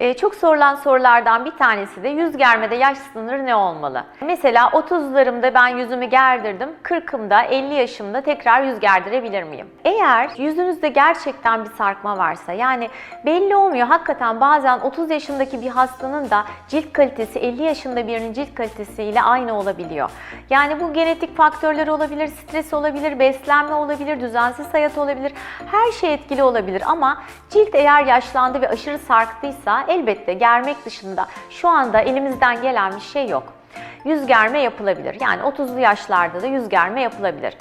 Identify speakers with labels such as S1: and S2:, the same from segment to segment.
S1: Ee, çok sorulan sorulardan bir tanesi de yüz germede yaş sınırı ne olmalı? Mesela 30'larımda ben yüzümü gerdirdim, 40'ımda 50 yaşımda tekrar yüz gerdirebilir miyim? Eğer yüzünüzde gerçekten bir sarkma varsa yani belli olmuyor hakikaten bazen 30 yaşındaki bir hastanın da cilt kalitesi 50 yaşında birinin cilt kalitesiyle aynı olabiliyor. Yani bu genetik faktörler olabilir, stres olabilir, beslenme olabilir, düzensiz hayat olabilir. Her şey etkili olabilir ama cilt eğer yaşlandı ve aşırı sarktıysa elbette germek dışında şu anda elimizden gelen bir şey yok. Yüz germe yapılabilir. Yani 30'lu yaşlarda da yüz germe yapılabilir.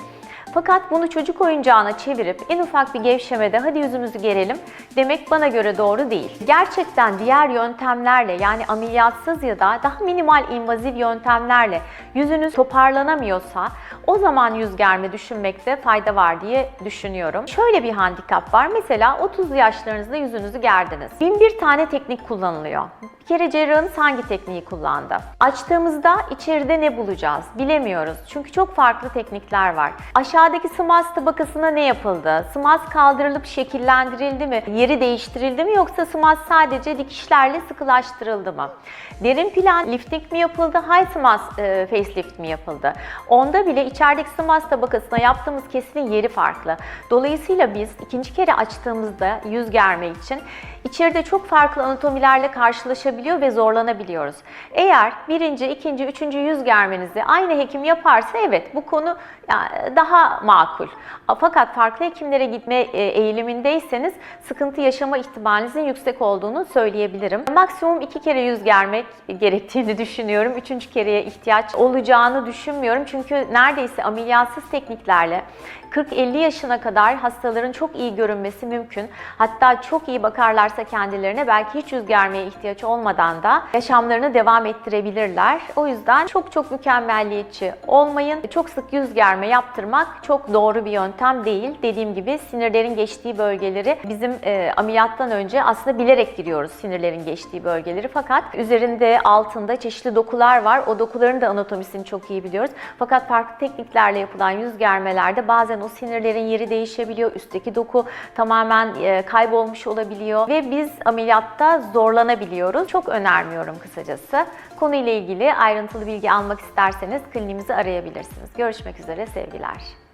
S1: Fakat bunu çocuk oyuncağına çevirip en ufak bir gevşemede hadi yüzümüzü gerelim demek bana göre doğru değil. Gerçekten diğer yöntemlerle yani ameliyatsız ya da daha minimal invaziv yöntemlerle yüzünüz toparlanamıyorsa o zaman yüz germe düşünmekte fayda var diye düşünüyorum. Şöyle bir handikap var. Mesela 30'lu yaşlarınızda yüzünüzü gerdiniz. Bin bir tane teknik kullanılıyor. Bir kere cerrahınız hangi tekniği kullandı? Açtığımızda içeride ne bulacağız? Bilemiyoruz. Çünkü çok farklı teknikler var. Aşağıdaki smas tabakasına ne yapıldı? Smas kaldırılıp şekillendirildi mi? Yeri değiştirildi mi yoksa smas sadece dikişlerle sıkılaştırıldı mı? Derin plan lifting mi yapıldı? High smas e, facelift mi yapıldı? Onda bile içerideki smas tabakasına yaptığımız kesinin yeri farklı. Dolayısıyla biz ikinci kere açtığımızda yüz germe için içeride çok farklı anatomilerle karşılaşabiliyor ve zorlanabiliyoruz. Eğer birinci, ikinci, üçüncü yüz germenizi aynı hekim yaparsa evet bu konu yani makul. Fakat farklı hekimlere gitme e, eğilimindeyseniz sıkıntı yaşama ihtimalinizin yüksek olduğunu söyleyebilirim. Maksimum iki kere yüz germek gerektiğini düşünüyorum. Üçüncü kereye ihtiyaç olacağını düşünmüyorum. Çünkü neredeyse ameliyatsız tekniklerle 40-50 yaşına kadar hastaların çok iyi görünmesi mümkün. Hatta çok iyi bakarlarsa kendilerine belki hiç yüz germeye ihtiyaç olmadan da yaşamlarını devam ettirebilirler. O yüzden çok çok mükemmelliyetçi olmayın. Çok sık yüz germe yaptırmak çok doğru bir yöntem değil. Dediğim gibi sinirlerin geçtiği bölgeleri bizim e, ameliyattan önce aslında bilerek giriyoruz sinirlerin geçtiği bölgeleri. Fakat üzerinde altında çeşitli dokular var. O dokuların da anatomisini çok iyi biliyoruz. Fakat farklı tekniklerle yapılan yüz germelerde bazen o sinirlerin yeri değişebiliyor. Üstteki doku tamamen e, kaybolmuş olabiliyor ve biz ameliyatta zorlanabiliyoruz. Çok önermiyorum kısacası. Konuyla ilgili ayrıntılı bilgi almak isterseniz kliniğimizi arayabilirsiniz. Görüşmek üzere sevgiler.